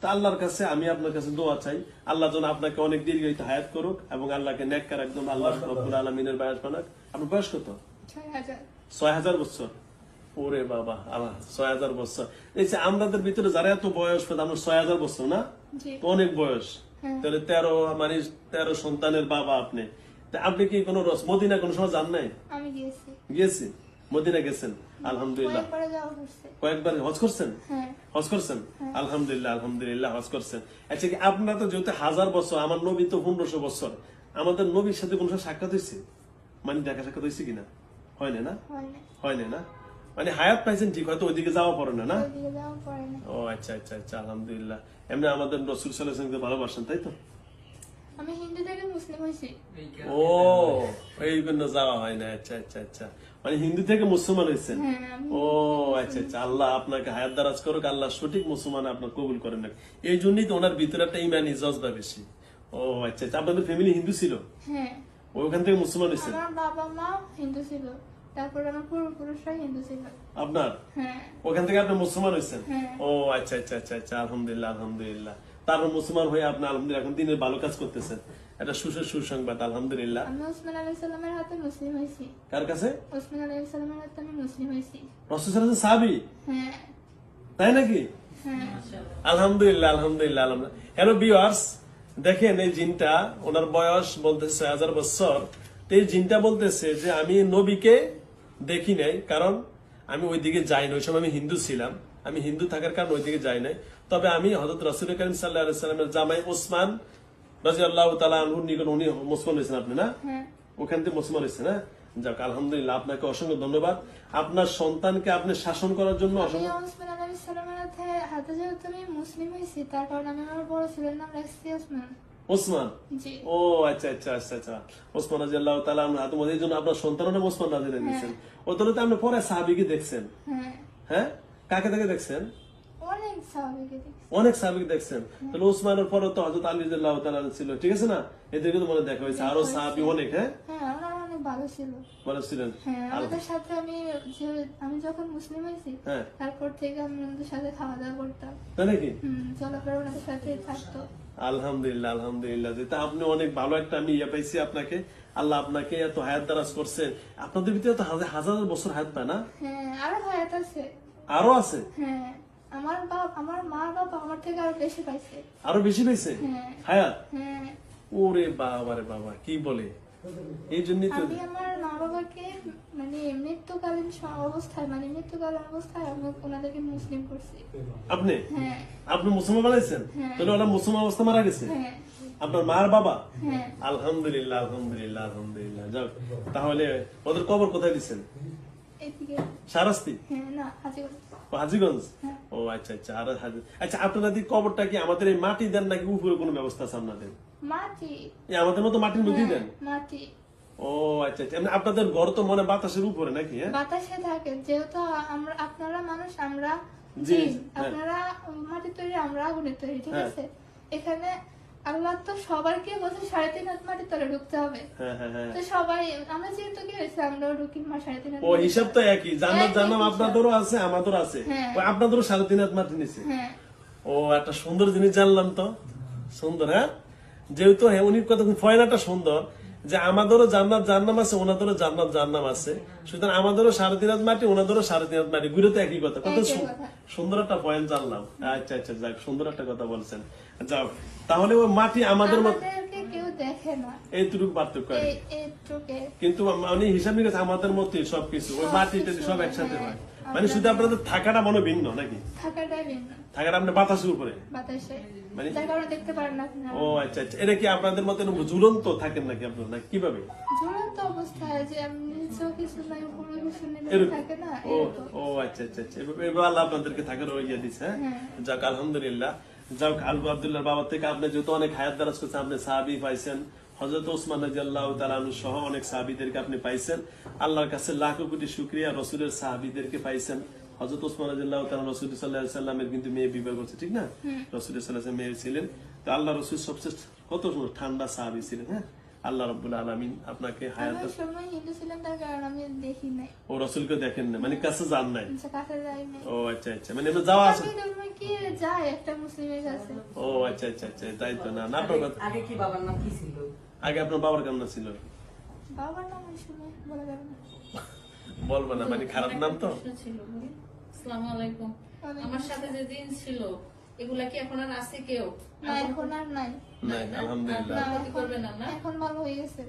তা আল্লাহর কাছে আমি আপনার কাছে দোয়া চাই। আল্লাহ যেন আপনাকে অনেক দীর্ঘায়িত হায়াত করুক এবং আল্লাহকে নেককার একদম আল্লাহ রব্বুল আলমিনের বয়স বানাক। আপনার বয়স কত? ছয় হাজার। বছর। ওরে বাবা আল্লাহ ছয় হাজার বছর। এই যে আমাদের ভিতরে যারা এত বয়স পেত আমরা ছয় হাজার বছর না? তো অনেক বয়স। হ্যাঁ। তাহলে তেরো মানে তেরো সন্তানের বাবা আপনি। আপনি কি কোনো রস মদিনা কোনো সময় যান নাই? গিয়েছি। মদিনা গেছেন আলহামদুলিল্লাহ। কয়েকবারে হজ করছেন? হ্যাঁ। হজ করছেন? আলহামদুলিল্লাহ আলহামদুলিল্লাহ হজ করছেন। আচ্ছা কি আপনার তো যেহেতু হাজার বছর আমার নবী তো পনেরোশো বছর আমাদের নবীর সাথে কোনো সাক্ষাৎ হয়েছে? মানে দেখা সাক্ষাৎ হয়েছে কিনা? হয় না না? হয় না না? মানে হায়াত পাইছেন ঠিক হয়তো ওইদিকে যাওয়া পড়ে না না? ও আচ্ছা আচ্ছা আচ্ছা আলহামদুলিল্লাহ। এমনি আমাদের রসুল সাল্লাহ ভালোবাসেন তাই তো? আমি হিন্দু থেকে মুসলিম হয়েছি। ও এই জন্য যাওয়া হয় না আচ্ছা আচ্ছা আচ্ছা। মানে হিন্দু থেকে মুসলমান হয়েছেন? হ্যাঁ ও আচ্ছা আচ্ছা। আল্লাহ আপনাকে হায়াত দারাজ করুক আল্লাহ সঠিক মুসলমান আপনার কবুল করেন না এই জন্যই তো ওনার ভিতরে একটা ইমানি জজবা বেশি। ও আচ্ছা আচ্ছা। আপনাদের ফ্যামিলি হিন্দু ছিল? হ্যাঁ। ওখান থেকে মুসলমান হয়েছেন? আমার বাবা মা হিন্দু ছিল। তারপর আমার পূর্বপুরুষরা হিন্দু ছিল। আপনার? হ্যাঁ। ওখান থেকে আপনি মুসলমান হয়েছেন? হ্যাঁ। ও আচ্ছা আচ্ছা আচ্ছা আচ্ছা। আলহামদুলিল্লাহ আলহামদুলিল্লাহ। তারপর মুসলমান হয়ে আপনি আলহামদুলিল্লাহ এখন দিনের ভালো কাজ করতেছেন। এটা সুসের সুসংবাদ আলহামদুলিল্লাহ। আমি ওসমান হাতে মুসলিম কার কাছে? ওসমান হাতে আমি মুসলিম হয়েছি। রসুল সাহাবি? হ্যাঁ। তাই নাকি? হ্যাঁ। আলহামদুলিল্লাহ আলহামদুলিল্লাহ আলহামদুলিল্লাহ। হ্যালো দেখেন এই জিনটা ওনার বয়স বলতেছে হাজার বছর। তো এই জিনটা বলতেছে যে আমি নবীকে দেখি নাই কারণ আমি ওইদিকে যাই না ওই সময় আমি হিন্দু ছিলাম। আমি হিন্দু থাকার কারণে ওইদিকে যাই নাই। তবে আমি হজরত রসুল করিম সাল্লাহ সাল্লামের জামাই ওসমান রাজি আল্লাহ তালা আনহুর নিকট উনি মুসলমান হয়েছেন আপনি না? হ্যাঁ ওখান থেকে মুসলমান হয়েছে না যাক আলহামদুলিল্লাহ আপনাকে অসংখ্য ধন্যবাদ। আপনার সন্তানকে আপনি শাসন করার জন্য অসংখ্য ওসমান হাতে হাতে যেহেতু আমি মুসলিম হয়েছি তার কারণে আমি আমার বড় ছেলের নাম রাখছি ওসমান। ওসমান? ও আচ্ছা আচ্ছা আচ্ছা আচ্ছা। ওসমান রাজি আল্লাহ তালা হাতে এই জন্য আপনার সন্তানের নাম ওসমান রাজি দিয়েছেন ও তাহলে তো আপনি পরে সাহাবিকে দেখছেন। হ্যাঁ। হ্যাঁ? কাকে থেকে দেখছেন? অনেক সাহাবিকে দেখছেন। তাহলে ওসমানের পরে তো হজরত আলী রাদিয়াল্লাহু তাআলা ছিল। ঠিক আছে না? এদেরকে তো মনে দেখা হয়েছে। আরও সাহাবি অনেক হ্যাঁ? হ্যাঁ অনেক ভালো ছিল। ভালো ছিলেন? হ্যাঁ আমাদের সাথে আমি আমি যখন মুসলিম হয়েছি হ্যাঁ। তারপর থেকে আমি ওনাদের সাথে খাওয়া দাওয়া করতাম। তাই নাকি? হুম চলাফেরা ওনাদের সাথে থাকতো। আলহামদুলিল্লাহ আলহামদুলিল্লাহ। যেটা আপনি অনেক ভালো একটা আমি ইয়ে পাইছি আপনাকে। আল্লাহ আপনাকে এত হায়াত দারাজ করছেন। আপনাদের ভিতরে তো হাজার হাজার বছর হায়াত পায় না? হ্যাঁ আরও হায়াত আছে। আরও আছে? হ্যাঁ। আমার বাপ আমার মা বাবা আমার থেকে আরও বেশি পাইছে। আরও বেশি পাইছে? হ্যাঁ। হায়াত? হ্যাঁ। ওরে বাবা রে বাবা কি বলে? এই জন্যই তো আমি আমার মা বাবাকে মানে মৃত্যুকালীন অবস্থায় মানে মৃত্যুকালীন অবস্থায় আমি ওনাদেরকে মুসলিম করছি। আপনি? হ্যাঁ। আপনি মুসলমান বানাইছেন? হ্যাঁ। তাহলে ওরা মুসলমান অবস্থা মারা গেছে? হ্যাঁ। আপনার মার বাবা? হ্যাঁ। আলহামদুলিল্লাহ আলহামদুলিল্লাহ আলহামদুলিল্লাহ। যাক তাহলে ওদের কবর কোথায় দিচ্ছেন সারাস্তি হ্যাঁ না ও হাজিগঞ্জ। ও আচ্ছা আচ্ছা আর আচ্ছা আপনাদের কবরটা কি আমাদের এই মাটি দেন নাকি উপরে কোনো ব্যবস্থা আছে আপনাদের? মাটি। আমাদের মতো মাটির মধ্যেই দেন? হ্যাঁ, মাটি। ও আচ্ছা আচ্ছা আপনাদের ঘর তো মনে বাতাসের উপরে নাকি হ্যাঁ? বাতাসে থাকে যেহেতু আমরা আপনারা মানুষ আমরা জি, হ্যাঁ। আপনারা মাটির তৈরি আমরা আগুনের তৈরি ঠিক হ্যাঁ। আছে? এখানে আল্লাহ তো সবাইকে বলছে সাড়ে তিন হাত মাটির তলে ঢুকতে হবে। হ্যাঁ হ্যাঁ হ্যাঁ। তো সবাই আমরা যেহেতু কি হয়েছে আমরাও ঢুকি মা সাড়ে তিন হাত ও হিসাব তো একই। জান্নাত জান্নাম আপনাদেরও আছে আমাদেরও আছে। আপনাদেরও সাড়ে তিন হাত মাটি নিছে। ও একটা সুন্দর জিনিস জানলাম তো। সুন্দর হ্যাঁ? যেহেতু হ্যাঁ উনি কথা ফয়নাটা সুন্দর যে আমাদেরও জান্নাত জান্নাম আছে ওনাদেরও জান্নাত জান্নাম আছে। সুতরাং আমাদেরও সাড়ে তিন হাত মাটি ওনাদেরও সাড়ে তিন হাত মাটি। ঘুরে তো একই কথা। কত। সুন্দর একটা পয়েন্ট জানলাম। আচ্ছা আচ্ছা যাক সুন্দর একটা কথা বলছেন। যাও। তাহলে ওই মাটি আমাদের মতো এইটুকু পার্থক্য কিন্তু মানে হিসাব নিকাশ আমাদের মতোই সবকিছু ওই সব একসাথে হয়। মানে শুধু আপনাদের থাকাটা মনে ভিন্ন নাকি? থাকাটা বাতাসের উপরে। মানে- আপনারা ও আচ্ছা আচ্ছা। এটা কি আপনাদের মতো ঝুলন্ত থাকেন নাকি আপনারা কীভাবে? ঝুলন্ত অবস্থায় যে ও আচ্ছা আচ্ছা আচ্ছা। এভাবে আল্লাহ আপনাদেরকে থাকার ইয়ে দিচ্ছে হ্যাঁ? হ্যাঁ। যাক আলহামদুলিল্লাহ। যাক আলবু আবদুল্লাহ বাবার থেকে আপনি যেহেতু অনেক হায়াত দারাজ করছেন আপনি সাহাবি পাইছেন। হজরত ওসমান রাজিয়াল্লাহ তালানু সহ অনেক সাহাবিদেরকে আপনি পাইছেন। আল্লাহর কাছে লাখো কোটি শুক্রিয়া রসুলের সাহাবিদেরকে পাইছেন। হজরত ওসমান রাজিয়াল্লাহ তালা রসুল সাল্লাহ সাল্লামের কিন্তু মেয়ে বিবাহ করছে ঠিক না? রসুল সাল্লাহ মেয়ে ছিলেন তো আল্লাহ রসুল সবচেয়ে কত ঠান্ডা সাহাবি ছিলেন হ্যাঁ? আল্লাহ রব্বুল আলমিন আপনাকে হায়াত আমি ওই সময় হিন্দু ছিলাম তার কারণে আমি দেখি নাই। ও রসুলকে দেখেন না মানে কাছে যান নাই? আচ্ছা, কাছে যাই নাই। ও আচ্ছা আচ্ছা। মানে যাওয়া আছে? আমি ধর্মে কি যায় একটা মুসলিমের কাছে। ও আচ্ছা আচ্ছা আচ্ছা তাই তো। না না আপনার আগে- কি বাবার নাম কি ছিল? আগে আপনার বাবার কেমন ছিল? বাবার নাম বলা যাবে না। বলব না মানে খারাপ নাম তো? ছিল আসসালামু আলাইকুম। আমার সাথে যে দিন ছিল এগুলা কি এখন আর আছে কেউ? না এখন আর নাই। নাই আলহামদুলিল্লাহ। না না না? এখন ভালো হয়ে গেছে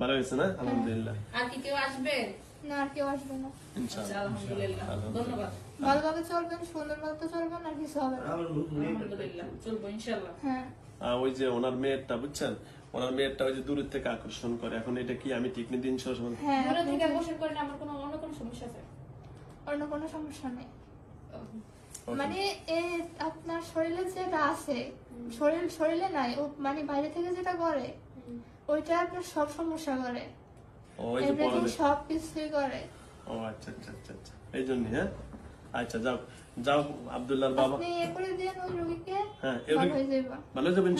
ভালো হয়েছে না? আলহামদুলিল্লাহ। আর কি কেউ আসবে? না আর কেউ আসবে না। আচ্ছা, ইনশাআল্লাহ আলহামদুলিল্লাহ। ধন্যবাদ। ভালোভাবে চলবেন সুন্দরভাবে তো চলবেন আর কিছু হবে না। আলহামদুলিল্লাহ চলবো ইনশাল্লাহ হ্যাঁ। ওই যে ওনার মেয়েরটা বুঝছেন? ওনার মেয়েরটা ওই যে দূরের থেকে আকর্ষণ করে। এখন এটা কি আমি ঠিক দিন হল- হ্যাঁ দূরে থেকে আকর্ষণ করেন আমার কোনো অন্য কোনো সমস্যা আছে? অন্য কোনো সমস্যা নেই. মানে আপনার শরীরে যেটা আছে শরীর শরীরে নাই ও মানে বাইরে থেকে যেটা করে ওইটা আপনার সব সমস্যা করে। এভরিথিং সব কিছুই করে। ও আচ্ছা আচ্ছা আচ্ছা আচ্ছা। এই জন্য হ্যাঁ? আচ্ছা যাও যাও আব্দুল্লাহর বাবা। আপনি করে দিন ওই রোগীকে হ্যাঁ, ভালো হয়ে যাবে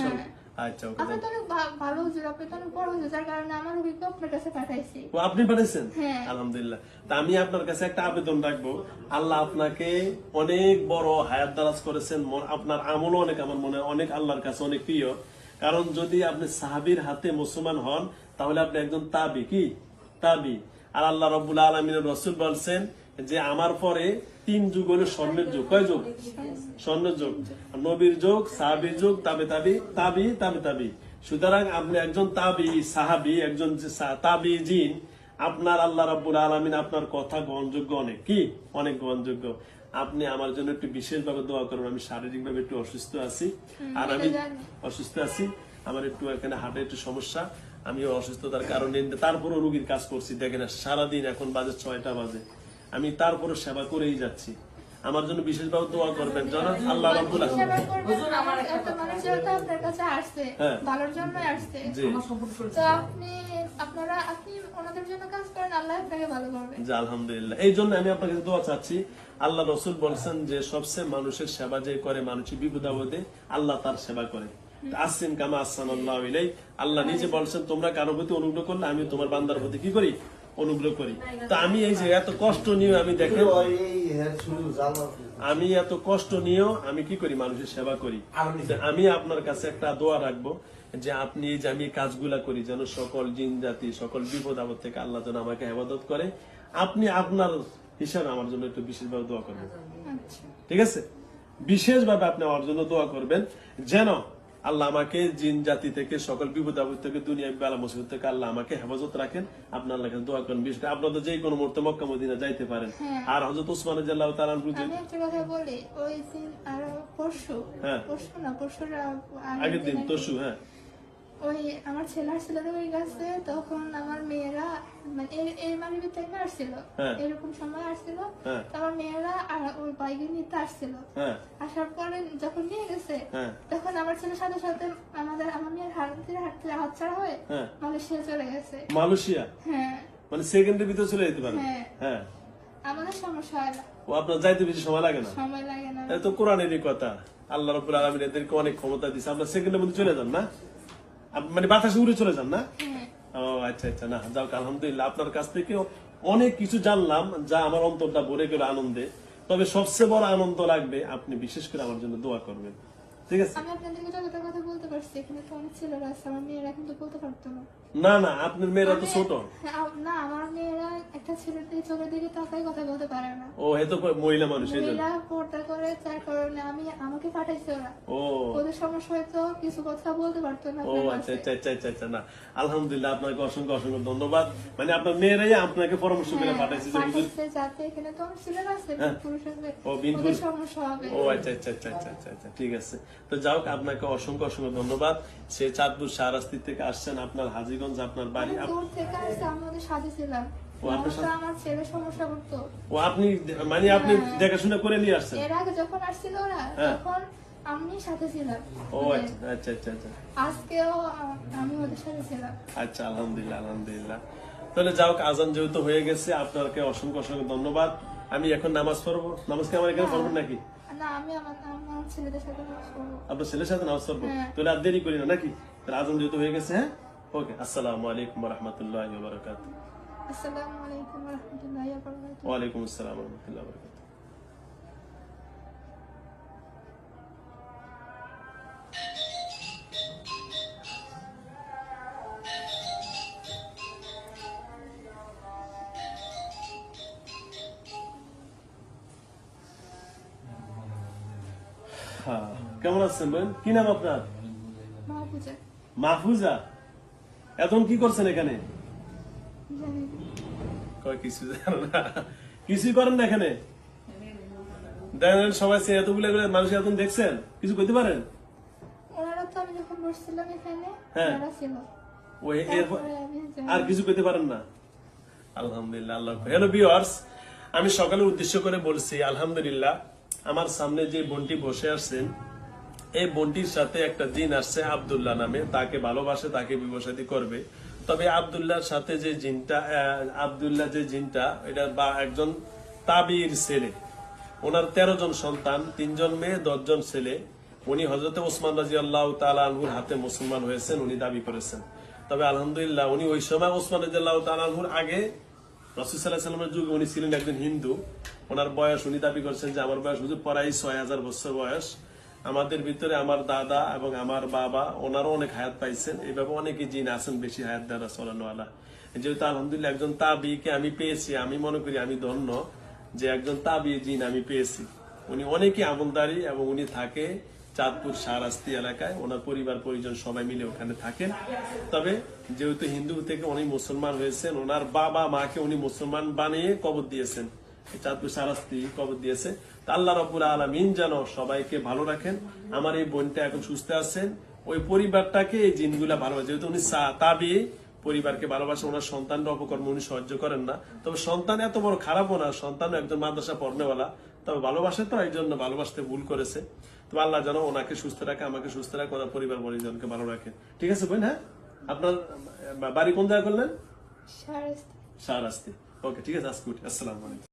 হ্যাঁ। আচ্ছা ওকে আপনি তো অনেক ভালো হুজুর আপনি তো অনেক বড় হুজুর যার কারণে আমার রোগীকে আপনার কাছে পাঠাইছি। ও আপনি পাঠাইছেন? হ্যাঁ। আলহামদুলিল্লাহ। তা আমি আপনার কাছে একটা আবেদন রাখব। আল্লাহ আপনাকে অনেক বড় হায়াত দারাজ করেছেন। আপনার আমলও অনেক আমার মনে অনেক আল্লাহর কাছে অনেক প্রিয়। কারণ যদি আপনি সাহাবির হাতে মুসলমান হন তাহলে আপনি একজন তাবি কি? তাবি। আর আল্লাহ রব্বুল আলমিনের রসুল বলছেন যে আমার পরে তিন যুগ হলো স্বর্ণের যুগ। কয় যুগ? স্বর্ণের যুগ। নবীর যুগ সাহাবির যুগ তাবে তাবি তাবি তাবে তাবি। সুতরাং আপনি একজন তাবি সাহাবি একজন তাবি জিন আপনার আল্লাহ রাব্বুল আলমিন আপনার কথা গ্রহণযোগ্য অনেক। কি? অনেক গ্রহণযোগ্য। আপনি আমার জন্য একটু বিশেষভাবে দোয়া করুন আমি শারীরিকভাবে একটু অসুস্থ আছি। আর আমি অসুস্থ আছি আমার একটু এখানে হার্টে একটু সমস্যা আমি অসুস্থতার কারণে তারপরও রুগীর কাজ করছি দেখেন সারাদিন এখন বাজে ছয়টা বাজে। আমি তারপরও সেবা করেই যাচ্ছি। আমার জন্য বিশেষভাবে দোয়া করবেন। যেন আল্লাহ রাব্বুল আলামিন। হুজুর, আমার একটা মানুষ। আপনার কাছে আসছে হ্যাঁ। ভালোর জন্যই আসছে। তো আপনি আপনারা আপনি ওনাদের জন্য কাজ করেন আল্লাহ আপনাকে ভালো করবে। জি আলহামদুলিল্লাহ। এই জন্য আমি আপনার কাছে দোয়া চাচ্ছি আল্লাহ রসুল বলছেন যে সবচেয়ে মানুষের সেবা যে করে মানুষের বিপদ আপদে আল্লাহ তার সেবা করে। আসছেন কামা আসসান আল্লাহ ইলাই আল্লাহ নিজে বলছেন তোমরা কারও প্রতি অনুগ্রহ করলে আমি তোমার বান্দার প্রতি কি করি? অনুগ্রহ করি। তো আমি এই যে এত কষ্ট নিয়ে আমি দেখেন আমি এত কষ্ট নিয়েও আমি কি করি মানুষের সেবা করি। আমি আপনার কাছে একটা দোয়া রাখব যে আপনি যে আমি কাজগুলা করি যেন সকল জিন জাতি সকল বিপদ আপদ থেকে আল্লাহ যেন আমাকে হেফাজত করে আপনি আপনার হিসাবে আমার জন্য একটু বিশেষভাবে দোয়া করবেন। আচ্ছা। ঠিক আছে? বিশেষভাবে আপনি আমার জন্য দোয়া করবেন যেন আল্লাহ আমাকে জিন জাতি থেকে সকল বিপদ আপদ থেকে দুনিয়া বেলা মুসিবত থেকে আল্লাহ আমাকে হেফাজত রাখেন আপনার কাছে দোয়া করেন বিশেষ করে আপনারা যে কোনো মুহূর্তে মক্কা মদিনা যাইতে পারেন হ্যাঁ। আর হজরত উসমান জাল্লাহ তালান আমি একটা কথা বলি ওই দিন আর পরশু হ্যাঁ। পরশু না পরশু আগের দিন তসু হ্যাঁ ওই আমার ছেলে আসছিল ওই কাছে তখন আমার মেয়েরা মানে এই- টাইমে আসছিল। হ্যাঁ। এরকম সময় আসছিল হ্যাঁ। আমার মেয়েরা আর ওই বাইকে নিতে আসছিল। হ্যাঁ। আসার পরে যখন নিয়ে গেছে। তখন আমার ছেলের সাথে সাথে আমাদের আমার মেয়ের হাত হাত ছাড়া হয়ে। মালয়েশিয়া চলে গেছে। মালয়েশিয়া? হ্যাঁ। মানে সেকেন্ডের ভিতরে চলে যেতে পারে? হ্যাঁ। আমাদের সমস্যা হয় না। ও আপনার যাইতে বেশি সময় লাগে না? সময় লাগে না। এটা তো কোরআনেরই কথা। আল্লাহ রব্বুল আলমিন এদেরকে অনেক ক্ষমতা দিচ্ছে আপনার সেকেন্ডের মধ্যে চলে যান না? মানে বাতাসে উড়ে চলে যান, না? ও আচ্ছা আচ্ছা না যাও আলহামদুলিল্লাহ, আপনার কাছ থেকে অনেক কিছু জানলাম যা আমার অন্তরটা ভরে গেল আনন্দে। তবে সবচেয়ে বড় আনন্দ লাগবে, আপনি বিশেষ করে আমার জন্য দোয়া করবেন। ঠিক আছে? আমি আপনাদেরকে যতটা কথা বলতে পারছি এখানে তো অনেক ছেলেরা আছে আমার মেয়েরা কিন্তু বলতে পারতো না। না না আপনার মেয়েরা তো ছোট। হ্যাঁ, না আমার মেয়েরা একটা ছেলের দিকে চোখের দিকে তাকাই কথা বলতে পারে না। ও এত মহিলা মানুষ এই জন্য। পর্দা করে যার কারণে আমি আমাকে পাঠাইছে ওরা। ও। ওদের সমস্যা হয়তো কিছু কথা বলতে পারতো না ও আচ্ছা আচ্ছা আচ্ছা আচ্ছা আচ্ছা না। আলহামদুলিল্লাহ আপনাকে অসংখ্য অসংখ্য ধন্যবাদ। মানে আপনার মেয়েরাই আপনাকে পরামর্শ করে হ্যাঁ, পাঠাইছে যে হুজুর যাতে এখানে তো অনেক ছেলেরা আছে হ্যাঁ। পুরুষ আছে ও, বিন সমস্যা হবে। ও আচ্ছা আচ্ছা আচ্ছা আচ্ছা আচ্ছা আচ্ছা ঠিক আছে। তো যাও আপনাকে অসংখ্য অসংখ্য ধন্যবাদ। সে চাঁদপুর শাহরাস্তি থেকে আসছেন আপনার আপনার বাড়ি দূর থেকে আসছে ওদের সাথে ছিলাম। ও, আপনার তো সাথে- আমার ছেলে সমস্যা করতো। ও আপনি মানে আপনি হ্যাঁ। দেখাশোনা করে নিয়ে আসছেন? এর আগে যখন আসছিল ওরা হ্যাঁ। তখন আমি সাথে ছিলাম। ও আচ্ছা আচ্ছা আচ্ছা আচ্ছা। আজকেও আমি ওদের সাথে ছিলাম। আচ্ছা আলহামদুলিল্লাহ আলহামদুলিল্লাহ। তাহলে যাও আজান যেহেতু হয়ে গেছে আপনাকে অসংখ্য অসংখ্য ধন্যবাদ। আমি এখন নামাজ পড়ব। নামাজ কি আমার এখানে পড়ব নাকি? না আমি আমার আমার ছেলেদের সাথে নামাজ পড়ব। আপনার ছেলের সাথে নামাজ পড়ব? হ্যাঁ। তাহলে আর দেরি করি না নাকি? তাহলে আজান যেহেতু হয়ে গেছে হ্যাঁ? ওকে আসসালামু আলাইকুম রহমতুল্লাহ বরকাত আসসালামু আলাইকুম রহমতুল্লাহ বরকাতুহ ওয়ালাইকুম আসসালাম রহমতুল্লাহ বরকাত হ্যাঁ, কেমন আছেন বোন কি নাম আপনার মাহফুজা মাহফুজা এখন কি করছেন এখানে? কিছু জানো না। কিছুই করেন না এখানে? দেখেন সবাই এতগুলো করে মানুষ এখন দেখছেন? কিছু করতে পারেন? ওনারা তো আমি যখন বসছিলাম এখানে হ্যাঁ। ওনারা ছিল। ওই জানি। আর কিছু করতে পারেন না? আলহামদুলিল্লাহ আল্লাহ হ্যালো ভিউয়ার্স আমি সকালে উদ্দেশ্য করে বলছি আলহামদুলিল্লাহ আমার সামনে যে বোনটি বসে আসছেন এই বোনটির সাথে একটা জিন আসছে আব্দুল্লাহ নামে, তাকে ভালোবাসে, তাকে বিবাসাদি করবে। তবে আব্দুল্লাহর সাথে যে জিনটা আব্দুল্লাহ যে জিনটা, এটা বা একজন তাবির ছেলে। ওনার তেরো জন সন্তান, তিনজন মেয়ে, দশজন ছেলে। উনি হজরত ওসমান রাজি আল্লাহ তালুর হাতে মুসলমান হয়েছেন, উনি দাবি করেছেন। তবে আলহামদুলিল্লাহ, উনি ওই সময় ওসমান রাজি আল্লাহ তালুর আগে রসুসাল্লাহামের যুগে উনি ছিলেন একজন হিন্দু। ওনার বয়স, উনি দাবি করছেন যে আমার বয়স বুঝে প্রায় ছয় হাজার বছর বয়স। আমাদের ভিতরে আমার দাদা এবং আমার বাবা, ওনারও অনেক হায়াত পাইছেন। এইভাবে অনেকে জিন আছেন, বেশি হায়াত দ্বারা চলানোওয়ালা যেহেতু আলহামদুলিল্লাহ একজন তাবিকে আমি পেয়েছি, আমি মনে করি আমি ধন্য যে একজন তাবি জিন আমি পেয়েছি। উনি অনেকই আমলদারি এবং উনি থাকে চাঁদপুর সারাস্তি এলাকায়, ওনার পরিবার, পরিজন সবাই মিলে ওখানে থাকেন। তবে যেহেতু হিন্দু থেকে উনি মুসলমান হয়েছেন, ওনার বাবা মাকে উনি মুসলমান বানিয়ে কবর দিয়েছেন। চাঁদপুর সারাস্তি কবর দিয়েছে। তা আল্লাহ রবুল আলমিন যেন সবাইকে ভালো রাখেন। আমার এই বোনটা এখন সুস্থ আছেন। ওই পরিবারটাকে এই জিনগুলা ভালোবাসে। যেহেতু উনি তাবি পরিবারকে ভালোবাসে ওনার সন্তানরা অপকর্ম উনি সহ্য করেন না। তবে সন্তান এত বড় খারাপও না সন্তান একজন মাদ্রাসা পড়নেওয়ালা। তবে ভালোবাসে তো এই জন্য ভালোবাসতে ভুল করেছে। তবে আল্লাহ যেন ওনাকে সুস্থ রাখে আমাকে সুস্থ রাখে ওনার পরিবার পরিজনকে ভালো রাখে। ঠিক আছে বোন হ্যাঁ? আপনার বাড়ি কোন জায়গা করলেন সারা সার আসতে ওকে ঠিক আছে উঠি। আসসালামু আলাইকুম।